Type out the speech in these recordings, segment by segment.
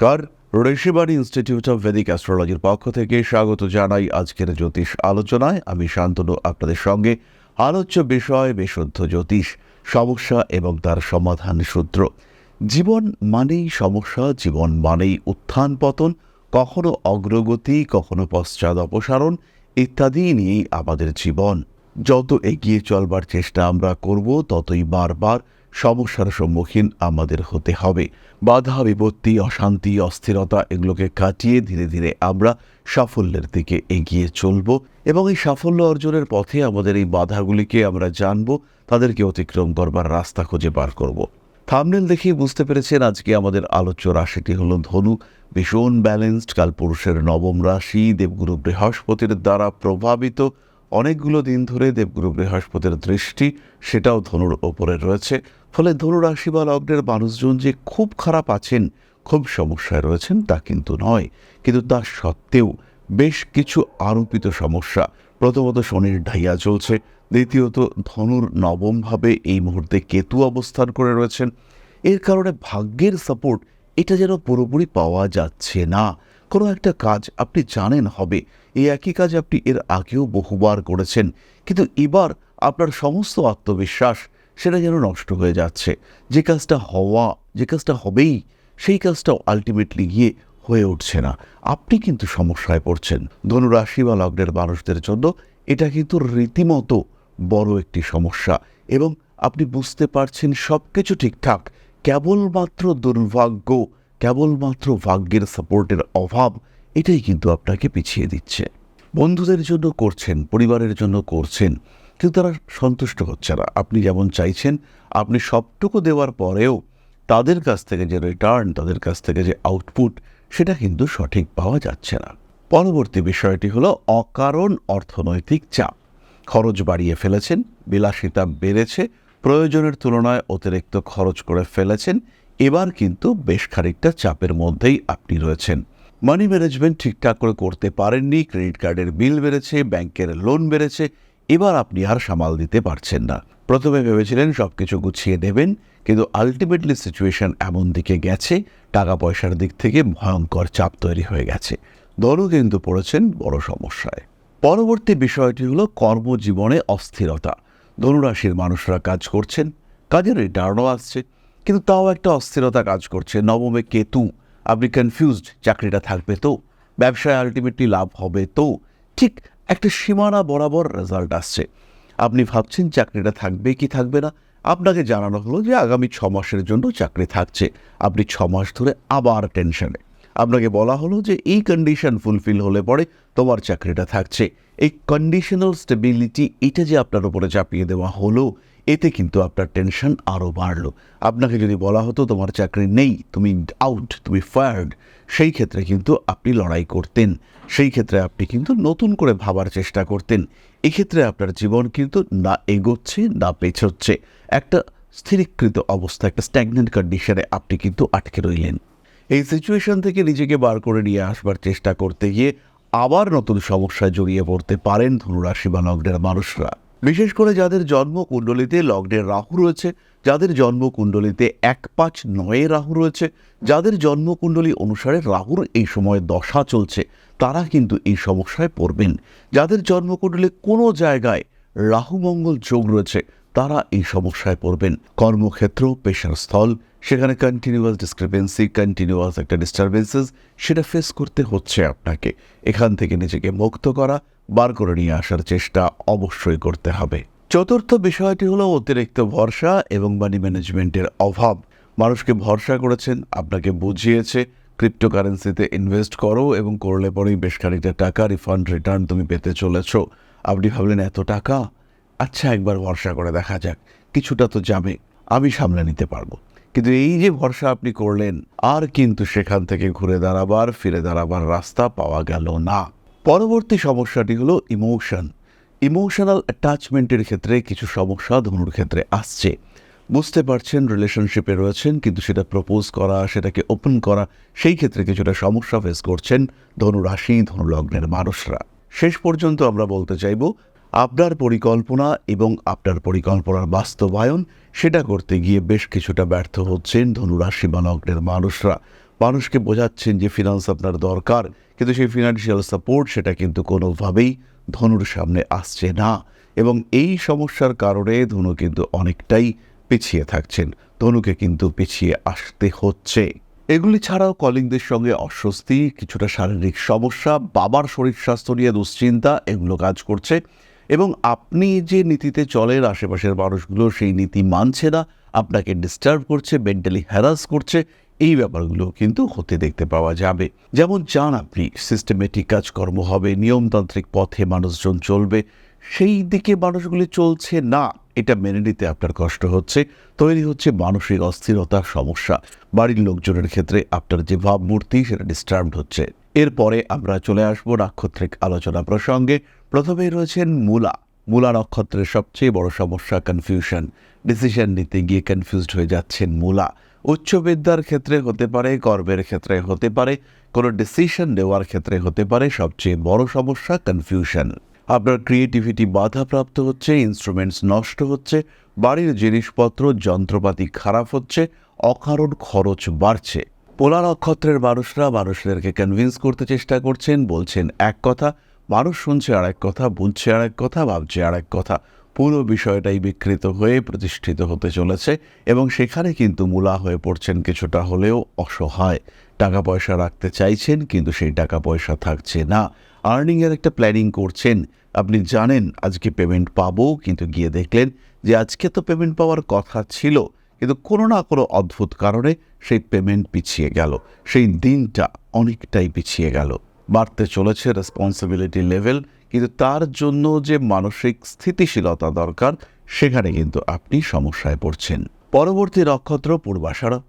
নমস্কার। Rishibani institute of Vedic অ্যাস্ট্রোলজির পক্ষ থেকে স্বাগত জানাই আজকের জ্যোতিষ আলোচনায়। আমি শান্তনু, আপনাদের সঙ্গে আলোচ্য বিষয় বিশুদ্ধ জ্যোতিষ, সমস্যা এবং তার সমাধান সূত্র। জীবন মানেই সমস্যা, জীবন মানেই উত্থান পতন, কখনো অগ্রগতি, কখনো পশ্চাৎ অপসারণ ইত্যাদি নিয়েই আমাদের জীবন। যত এগিয়ে চলবার চেষ্টা আমরা করব, ততই বারবার সমস্যার সম্মুখীন আমাদের হতে হবে। বাধা, বিপত্তি, অশান্তি, অস্থিরতা এগুলোকে কাটিয়ে ধীরে ধীরে আমরা সাফল্যের দিকে এগিয়ে চলব এবং এই সাফল্য অর্জনের পথে আমাদের এই বাধাগুলিকে আমরা জানব, তাদেরকে অতিক্রম করবার রাস্তা খুঁজে বার করব। থামনেল দেখেই বুঝতে পেরেছেন আজকে আমাদের আলোচ্য রাশিটি হলো ধনু। ভীষণ ব্যালেন্সড কালপুরুষের নবম রাশি, দেবগুরু বৃহস্পতির দ্বারা প্রভাবিত। অনেকগুলো দিন ধরে দেবগুরু বৃহস্পতির দৃষ্টি সেটাও ধনুর ওপরে রয়েছে। ফলে ধনু রাশি বা লগ্নের মানুষজন যে খুব খারাপ আছেন, খুব সমস্যায় রয়েছেন তা কিন্তু নয়। কিন্তু তা সত্ত্বেও বেশ কিছু আরোপিত সমস্যা। প্রথমত শনির ঢাইয়া চলছে, দ্বিতীয়ত ধনুর নবমভাবে এই মুহূর্তে কেতু অবস্থান করে রয়েছেন। এর কারণে ভাগ্যের সাপোর্ট এটা যেন পুরোপুরি পাওয়া যাচ্ছে না। কোনো একটা কাজ আপনি জানেন হবে। এই একই কাজ আপনি এর আগেও বহুবার করেছেন। কিন্তু এবার আপনার সমস্ত আত্মবিশ্বাস সেটা যেন নষ্ট হয়ে যাচ্ছে। যে কাজটা হওয়া, যে কাজটা হবেই, সেই কাজটাও আলটিমেটলি গিয়ে হয়ে উঠছে না। আপনি কিন্তু সমস্যায় পড়ছেন। ধনুরাশি বা লগ্নের মানুষদের জন্য এটা কিন্তু রীতিমতো বড় একটি সমস্যা এবং আপনি বুঝতে পারছেন সব কিছু ঠিকঠাক। কেবলমাত্র দুর্ভাগ্য কেবলমাত্র ভাগ্যের সাপোর্টের অভাব, এটাই কিন্তু আপনাকে পিছিয়ে দিচ্ছে। বন্ধুদের জন্য করছেন, পরিবারের জন্য করছেন, কিন্তু তারা সন্তুষ্ট হচ্ছে না। আপনি যেমন চাইছেন, আপনি সবটুকু দেওয়ার পরেও তাদের কাছ থেকে যে রিটার্ন তাদের কাছ থেকে যে আউটপুট সেটা কিন্তু সঠিক পাওয়া যাচ্ছে না। পরবর্তী বিষয়টি হলো অকারণ অর্থনৈতিক চাপ। খরচ বাড়িয়ে ফেলেছেন, বিলাসিতা বেড়েছে, প্রয়োজনের তুলনায় অতিরিক্ত খরচ করে ফেলেছেন এবার কিন্তু বেশ খানিকটা চাপের মধ্যেই আপনি রয়েছেন। মানি ম্যানেজমেন্ট ঠিকঠাক করে করতে পারেননি ক্রেডিট কার্ডের বিল বেড়েছে, ব্যাংকের লোন বেড়েছে, এবার আপনি আর সামাল দিতে পারছেন না। প্রথমে ভেবেছিলেন সব কিছু গুছিয়ে দেবেন, কিন্তু আলটিমেটলি সিচুয়েশন এমন দিকে গেছে টাকা পয়সার দিক থেকে ভয়ঙ্কর চাপ তৈরি হয়ে গেছে। দলও কিন্তু পড়েছেন বড় সমস্যায়। পরবর্তী বিষয়টি হলো কর্মজীবনে অস্থিরতা। ধনুরাশির মানুষরা কাজ করছেন, কাজের রিটার্নও আসছে। কিন্তু তাও একটা অস্থিরতা কাজ করছে। নবমে কেতু, আপনি কনফিউজড চাকরিটা থাকবে তো, ব্যবসায় আলটিমেটলি লাভ হবে তো। ঠিক একটা সীমানা বরাবর রেজাল্ট আসছে। আপনি ভাবছেন চাকরিটা থাকবে কি থাকবে না? আপনাকে জানানো হলো যে আগামী ছ মাসের জন্য চাকরি থাকছে। আপনি ছ মাস ধরে আবার টেনশনে আপনাকে বলা হলো যে এই কন্ডিশন ফুলফিল হলে পরে তোমার চাকরিটা থাকছে। এই কন্ডিশনাল স্টেবিলিটি এটা যে আপনার উপরে চাপিয়ে দেওয়া হলো এতে কিন্তু আপনার টেনশন আরও বাড়লো। আপনাকে যদি বলা হতো তোমার চাকরি নেই, তুমি আউট তুমি ফায়ার্ড সেই ক্ষেত্রে কিন্তু আপনি লড়াই করতেন। সেই ক্ষেত্রে আপনি কিন্তু নতুন করে ভাবার চেষ্টা করতেন। এক্ষেত্রে আপনার জীবন কিন্তু না এগোচ্ছে, না পেছোচ্ছে। একটা স্থিরীকৃত অবস্থা, একটা স্ট্যাগনেন্ট কন্ডিশনে আপনি কিন্তু আটকে রইলেন। এই সিচুয়েশন থেকে নিজেকে বার করে নিয়ে আসবার চেষ্টা করতে গিয়ে আবার নতুন সমস্যায় জড়িয়ে পড়তে পারেন ধনুরাশি বা লগ্নের মানুষরা। বিশেষ করে যাদের জন্ম কুণ্ডলিতে লগ্নের রাহু রয়েছে, যাদের জন্ম কুণ্ডলিতে এক পাঁচ নয়ে রাহু রয়েছে, যাদের জন্মকুণ্ডলী অনুসারে রাহুর এই সময় দশা চলছে, তারা কিন্তু এই সমস্যায় পড়বেন। যাদের জন্মকুণ্ডলী কোনো জায়গায় রাহু মঙ্গল যোগ রয়েছে, তারা এই সমস্যায় পড়বেন। কর্মক্ষেত্র, পেশার স্থল সেখানে কন্টিনিউয়াস ডিসক্রিপেন্সি কন্টিনিউয়াস একটা ডিস্টারবেন্সেস সেটা ফেস করতে হচ্ছে আপনাকে। এখান থেকে নিজেকে মুক্ত করা, বার করে নিয়ে আসার চেষ্টা অবশ্যই করতে হবে। চতুর্থ বিষয়টি হলো অতিরিক্ত ভরসা এবং মানি ম্যানেজমেন্টের অভাব। মানুষকে ভরসা করেছেন, আপনাকে বুঝিয়েছে ক্রিপ্টোকারেন্সিতে ইনভেস্ট করো এবং করলে পরেই বেশ খানিকটা টাকা রিফান্ড রিটার্ন তুমি পেতে চলেছ। আপনি ভাবলেন, এত টাকা? আচ্ছা একবার ভরসা করে দেখা যাক। কিছুটা তো যাবে, আমি সামলে নিতে পারব। কিন্তু এই যে ভরসা আপনি করলেন, আর কিন্তু সেখান থেকে ঘুরে দাঁড়াবার, ফিরে দাঁড়াবার রাস্তা পাওয়া গেল না। পরবর্তী সমস্যাটি হলো ইমোশন ইমোশনাল অ্যাটাচমেন্টের ক্ষেত্রে কিছু সমস্যা ধনুর ক্ষেত্রে আসছে। বুঝতে পারছেন রিলেশনশিপে রয়েছেন, কিন্তু সেটা প্রপোজ করা, সেটাকে ওপেন করা, সেই ক্ষেত্রে কিছুটা সমস্যা ফেস করছেন ধনু রাশি ধনুলগ্নের মানুষরা। শেষ পর্যন্ত আমরা বলতে চাইব আপনার পরিকল্পনা এবং আপনার পরিকল্পনার বাস্তবায়ন সেটা করতে গিয়ে বেশ কিছুটা ব্যর্থ হচ্ছেন ধনুরাশি বা লগ্নের মানুষরা। মানুষকে বোঝাচ্ছেন যে ফিনান্স আপনার দরকার, কিন্তু সেই ফিনান্সিয়াল সাপোর্ট সেটা কিন্তু কোনোভাবেই ধনুর সামনে আসছে না এবং এই সমস্যার কারণে ধনু কিন্তু অনেকটাই পিছিয়ে থাকছেন। ধনুকে কিন্তু পিছিয়ে আসতে হচ্ছে। এগুলি ছাড়াও কলিংদের সঙ্গে অস্বস্তি, কিছুটা শারীরিক সমস্যা, বাবার শরীর স্বাস্থ্য নিয়ে দুশ্চিন্তা, এগুলো কাজ করছে। এবং আপনি যে নীতিতে চলেন, আশেপাশের মানুষগুলো সেই নীতি মানছে না, আপনাকে ডিস্টার্ব করছে মেন্টালি হ্যারাস করছে, এই ব্যাপারগুলো কিন্তু হতে দেখতে পাওয়া যাবে। যেমন চান আপনি সিস্টেমেটিক কাজকর্ম হবে, নিয়মতান্ত্রিক পথে মানুষজন চলবে, সেই দিকে মানুষগুলি চলছে না, এটা মেনে নিতে আপনার কষ্ট হচ্ছে, তৈরি হচ্ছে মানসিক অস্থিরতার সমস্যা। বাড়ির লোকজনের ক্ষেত্রে আপনার যে ভাবমূর্তি, সেটা ডিস্টার্বড হচ্ছে। এরপরে আমরা চলে আসব নাক্ষত্রিক আলোচনা প্রসঙ্গে। প্রথমেই রয়েছেন মূলা। মূলা নক্ষত্রের সবচেয়ে বড় সমস্যা কনফিউশন ডিসিশন নিতে গিয়ে কনফিউজড হয়ে যাচ্ছেন মূলা। উচ্চ বিদ্যার ক্ষেত্রে হতে পারে কর্মের ক্ষেত্রে হতে পারে, কোনো ডিসিশন নেওয়ার ক্ষেত্রে হতে পারে সবচেয়ে বড় সমস্যা কনফিউশন আপনার ক্রিয়েটিভিটি বাধাপ্রাপ্ত হচ্ছে ইনস্ট্রুমেন্টস নষ্ট হচ্ছে, বাড়ির জিনিসপত্র, যন্ত্রপাতি খারাপ হচ্ছে, অকারণ খরচ বাড়ছে। পোলা নক্ষত্রের মানুষরা মানুষদেরকে কনভিন্স করতে চেষ্টা করছেন, বলছেন এক কথা, মানুষ শুনছে আর এক কথা, বুঝছে আর এক কথা, ভাবছে আর এক কথা। পুরো বিষয়টাই বিকৃত হয়ে প্রতিষ্ঠিত হতে চলেছে এবং সেখানে কিন্তু মূলা হয়ে পড়ছেন কিছুটা হলেও অসহায়। টাকা পয়সা রাখতে চাইছেন কিন্তু সেই টাকা পয়সা থাকছে না। আর্নিংয়ের একটা প্ল্যানিং করছেন। আপনি জানেন আজকে পেমেন্ট পাবো, কিন্তু গিয়ে দেখলেন যে আজকে তো পেমেন্ট পাওয়ার কথা ছিল। কিন্তু কোনো না কোনো অদ্ভুত কারণে সেই পেমেন্ট পিছিয়ে গেল। সেই দিনটা অনেকটাই পিছিয়ে গেল। বাড়তে চলেছে রেসপন্সিবিলিটি লেভেল কিন্তু তার জন্য যে মানসিক স্থিতিশীলতা দরকার, সেখানে কিন্তু আপনি সমস্যায় পড়ছেন। পরবর্তী নক্ষত্র পূর্বাষাঢ়া।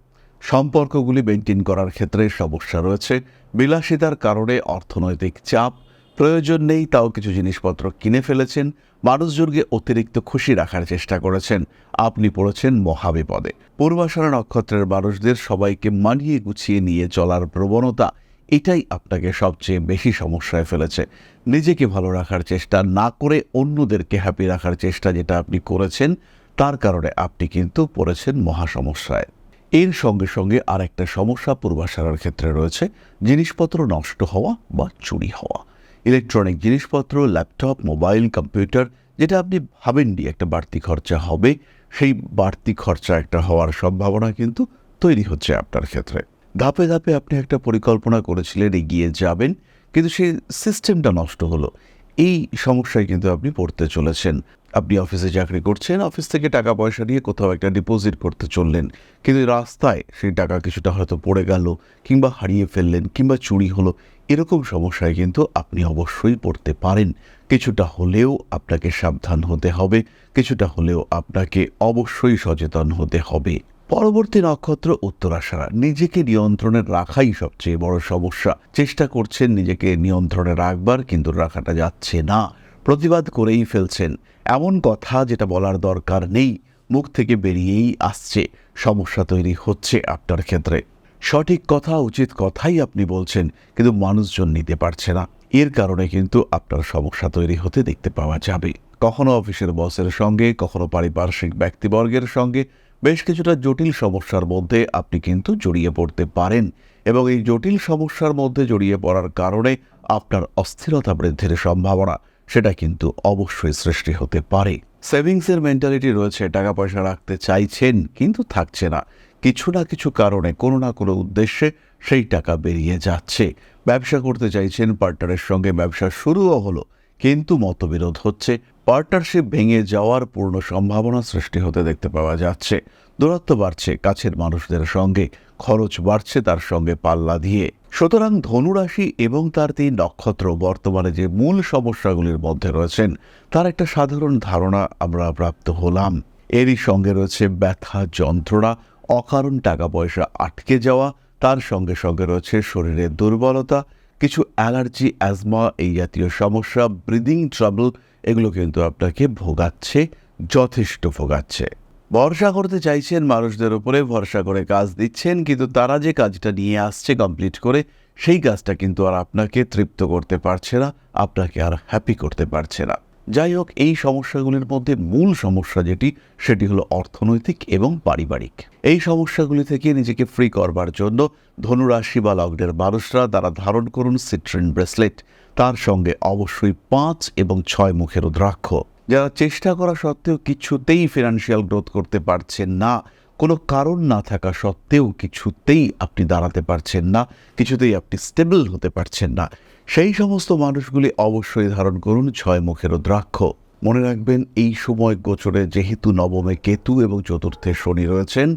সম্পর্কগুলি মেনটেন করার ক্ষেত্রে সমস্যা রয়েছে। বিলাসিতার কারণে অর্থনৈতিক চাপ প্রয়োজন নেই তাও কিছু জিনিসপত্র কিনে ফেলেছেন মানুষজনকে অতিরিক্ত খুশি রাখার চেষ্টা করেছেন। আপনি পড়েছেন মহাবিপদে। পূর্বাষাঢ়া নক্ষত্রের মানুষদের সবাইকে মানিয়ে গুছিয়ে নিয়ে চলার প্রবণতা, এটাই আপনাকে সবচেয়ে বেশি সমস্যায় ফেলেছে। নিজেকে ভালো রাখার চেষ্টা না করে অন্যদেরকে হ্যাপি রাখার চেষ্টা যেটা আপনি করেছেন, তার কারণে আপনি কিন্তু পড়েছেন মহা সমস্যায় এর সঙ্গে সঙ্গে আর একটা সমস্যা পূর্বাশারার ক্ষেত্রে রয়েছে, জিনিসপত্র নষ্ট হওয়া বা চুরি হওয়া। ইলেকট্রনিক জিনিসপত্র, ল্যাপটপ, মোবাইল, কম্পিউটার, যেটা আপনি ভাবেননি একটা বাড়তি খরচা হবে, সেই বাড়তি খরচা একটা হওয়ার সম্ভাবনা কিন্তু তৈরি হচ্ছে আপনার ক্ষেত্রে। ধাপে ধাপে আপনি একটা পরিকল্পনা করেছিলেন, এগিয়ে যাবেন, কিন্তু সেই সিস্টেমটা নষ্ট হলো। এই সমস্যায় কিন্তু আপনি পড়তে চলেছেন। আপনি অফিসে চাকরি করছেন, অফিস থেকে টাকা পয়সা নিয়ে কোথাও একটা ডিপোজিট করতে চললেন, কিন্তু রাস্তায় সেই টাকা কিছুটা হয়তো পড়ে গেল, কিংবা হারিয়ে ফেললেন, কিংবা চুরি হলো এরকম সমস্যায় কিন্তু আপনি অবশ্যই পড়তে পারেন। কিছুটা হলেও আপনাকে সাবধান হতে হবে, কিছুটা হলেও আপনাকে অবশ্যই সচেতন হতে হবে। পরবর্তী নক্ষত্র উত্তরাশারা নিজেকে নিয়ন্ত্রণে রাখাই সবচেয়ে বড় সমস্যা। চেষ্টা করছেন নিজেকে নিয়ন্ত্রণে রাখবার, কিন্তু রাখাটা যাচ্ছে না। প্রতিবাদ করেই ফেলছেন। এমন কথা যেটা বলার দরকার নেই। মুখ থেকে বেরিয়েই আসছে। সমস্যা তৈরি হচ্ছে আপনার ক্ষেত্রে। সঠিক কথা, উচিত কথাই আপনি বলছেন, কিন্তু মানুষজন নিতে পারছে না। এর কারণে কিন্তু আপনার সমস্যা তৈরি হতে দেখতে পাওয়া যাবে। কখনো অফিসের বসের সঙ্গে, কখনো পারিপার্শ্বিক ব্যক্তিবর্গের সঙ্গে বেশ কিছুটা জটিল সমস্যার মধ্যে আপনি কিন্তু জড়িয়ে পড়তে পারেন এবং এই জটিল সমস্যার মধ্যে জড়িয়ে পড়ার কারণে আপনার অস্থিরতা বৃদ্ধির সম্ভাবনা, সেটা কিন্তু অবশ্যই সৃষ্টি হতে পারে। সেভিংসের মেন্টালিটি রয়েছে, টাকা পয়সা রাখতে চাইছেন, কিন্তু থাকছে না। কিছু না কিছু কারণে, কোনো না কোনো উদ্দেশ্যে সেই টাকা বেরিয়ে যাচ্ছে। ব্যবসা করতে চাইছেন পার্টনারের সঙ্গে ব্যবসা শুরুও হলো, কিন্তু মতবিরোধ হচ্ছে। পার্টনারশিপ ভেঙে যাওয়ার পূর্ণ সম্ভাবনা সৃষ্টি হতে দেখতে পাওয়া যাচ্ছে। দূরত্ব বাড়ছে, কাছের মানুষদের সঙ্গে খরচ বাড়ছে তার সঙ্গে পাল্লা দিয়ে। সুতরাং ধনুরাশি এবং তার তিন নক্ষত্র বর্তমানে যে মূল সমস্যাগুলির মধ্যে রয়েছেন, তার একটা সাধারণ ধারণা আমরা প্রাপ্ত হলাম। এরই সঙ্গে রয়েছে ব্যথা, যন্ত্রণা অকারণ টাকা পয়সা আটকে যাওয়া, তার সঙ্গে সঙ্গে রয়েছে শরীরের দুর্বলতা, কিছু অ্যালার্জি, অ্যাজমা, এই জাতীয় সমস্যা, ব্রিদিং ট্রাবল, এগুলো কিন্তু আপনাকে ভোগাচ্ছে, যথেষ্ট ভোগাচ্ছে। ভরসা করতে চাইছেন মানুষদের উপরে, ভরসা করে কাজ দিচ্ছেন, কিন্তু তারা যে কাজটা নিয়ে আসছে কমপ্লিট করে, সেই কাজটা কিন্তু আর আপনাকে তৃপ্ত করতে পারছে না, আপনাকে আর হ্যাপি করতে পারছে না। যাই হোক এই সমস্যাগুলির মধ্যে মূল সমস্যা যেটি, সেটি হলো অর্থনৈতিক এবং পারিবারিক। এই সমস্যাগুলি থেকে নিজেকে ফ্রি করবার জন্য ধনুরাশি বা লগ্নের মানুষরা দ্বারা ধারণ করুন সিট্রিন ব্রেসলেট তার সঙ্গে অবশ্যই পাঁচ এবং ছয় মুখের দ্রাক্ষ যারা চেষ্টা করা সত্ত্বেও কিছুতেই ফিনান্সিয়াল গ্রোথ করতে পারছেন না, কোনো কারণ না থাকা সত্ত্বেও কিছুতেই আপনি দাঁড়াতে পারছেন না, কিছুতেই আপনি স্টেবল হতে পারছেন না। সেই সমস্ত মানুষগুলি অবশ্যই ধারণ করুন ছয় মুখের দ্রাক্ষ। মনে রাখবেন, এই সময় গোচরে যেহেতু নবমে কেতু এবং চতুর্থে শনি রয়েছেন,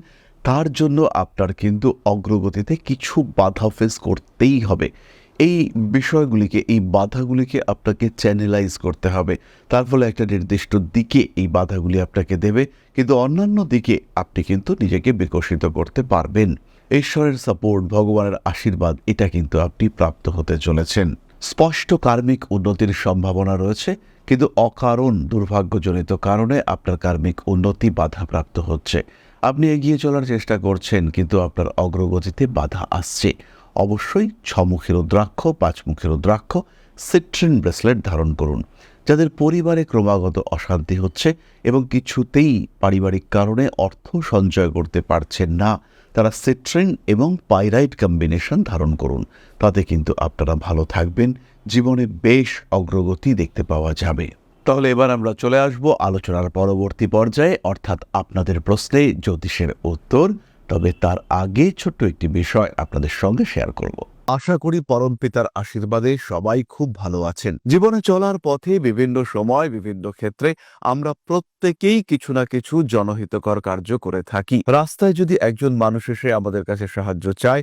তার জন্য আপনার কিন্তু অগ্রগতিতে কিছু বাধা ফেস করতেই হবে। এই বিষয়গুলিকে, এই বাধাগুলিকে আপনাকে চ্যানেলাইজ করতে হবে। তার ফলে একটা নির্দিষ্ট দিকে এই বাধাগুলি আপনাকে দেবে, কিন্তু অন্যান্য দিকে আপনি কিন্তু নিজেকে বিকশিত করতে পারবেন। ঈশ্বরের সাপোর্ট ভগবানের আশীর্বাদ, এটা কিন্তু আপনি প্রাপ্ত হতে চলেছেন। স্পষ্ট কার্মিক উন্নতির সম্ভাবনা রয়েছে, কিন্তু অকারণ দুর্ভাগ্যজনিত কারণে আপনার কার্মিক উন্নতি বাধাপ্রাপ্ত হচ্ছে। আপনি এগিয়ে চলার চেষ্টা করছেন, কিন্তু আপনার অগ্রগতিতে বাধা আসছে। অবশ্যই ছমুখী রুদ্রাক্ষ, পাঁচমুখী রুদ্রাক্ষ, সিট্রিন ব্রেসলেট ধারণ করুন। যাদের পরিবারে ক্রমাগত অশান্তি হচ্ছে এবং কিছুতেই পারিবারিক কারণে অর্থ সঞ্চয় করতে পারছেন না, তারা সিট্রিন এবং পাইরাইট কম্বিনেশন ধারণ করুন। তাতে কিন্তু আপনারা ভালো থাকবেন, জীবনে বেশ অগ্রগতি দেখতে পাওয়া যাবে। তাহলে এবার আমরা চলে আসব আলোচনার পরবর্তী পর্যায়ে, অর্থাৎ আপনাদের প্রশ্নে জ্যোতিষের উত্তর, তবে তার আগে ছোট্ট একটি বিষয় আপনাদের সঙ্গে শেয়ার করব। আশা করি পরম পিতার আশীর্বাদে সবাই খুব ভালো আছেন। জীবনে চলার পথে বিভিন্ন সময়, বিভিন্ন ক্ষেত্রে আমরা প্রত্যেকেই কিছু না কিছু জনহিতকর কার্য করে থাকি। রাস্তায় যদি একজন মানুষ এসে আমাদের কাছে সাহায্য চায়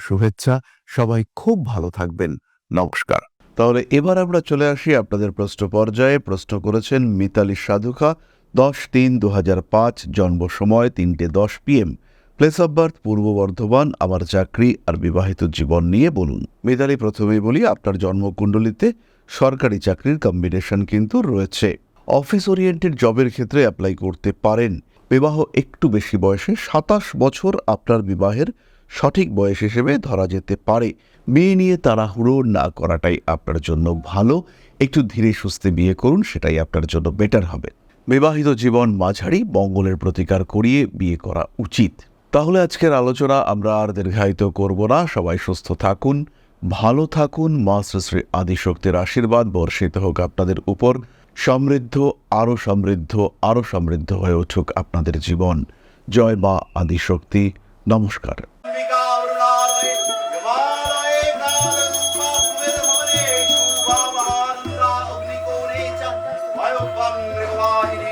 শুভেচ্ছা। সবাই খুব ভালো থাকবেন। নমস্কার। তাহলে এবার আমরা চলে আসি আপনাদের প্রশ্ন পর্যায়ে। প্রশ্ন করেছেন মিতালি সাধুখা, দশ তিন দু পাঁচ, জন্ম সময় তিনটে দশ পিএম প্লেস অফ বার্থ পূর্ব বর্ধমান, আমার চাকরি আর বিবাহিত জীবন নিয়ে বলুন। মিতালি, প্রথমেই বলি, আপনার জন্মকুণ্ডলিতে সরকারি চাকরির কম্বিনেশন কিন্তু রয়েছে। অফিস ওরিয়েন্টেড জবের ক্ষেত্রে অ্যাপ্লাই করতে পারেন। বিবাহ একটু বেশি বয়সে, সাতাশ বছর আপনার বিবাহের সঠিক বয়স হিসেবে ধরা যেতে পারে। বিয়ে নিয়ে তাড়াহুড়ো না করাটাই আপনার জন্য ভালো। একটু ধীরে সুস্থে বিয়ে করুন, সেটাই আপনার জন্য বেটার হবে। বিবাহিত জীবন মাঝারি, মঙ্গলের প্রতিকার করিয়ে বিয়ে করা উচিত। তাহলে আজকের আলোচনা আমরা আর দীর্ঘায়িত করব না। সবাই সুস্থ থাকুন, ভালো থাকুন। মা শ্রী আদিশক্তির আশীর্বাদ বর্ষিত হোক আপনাদের উপর। সমৃদ্ধ আরও সমৃদ্ধ আরও সমৃদ্ধ হয়ে উঠুক আপনাদের জীবন। জয় মা আদিশক্তি। নমস্কার। अंबिका वृणालय गवालय कालरूपा सुवेद भवने शूभा महानंदा अग्निकोणे च वायुवं निर्वाहिनी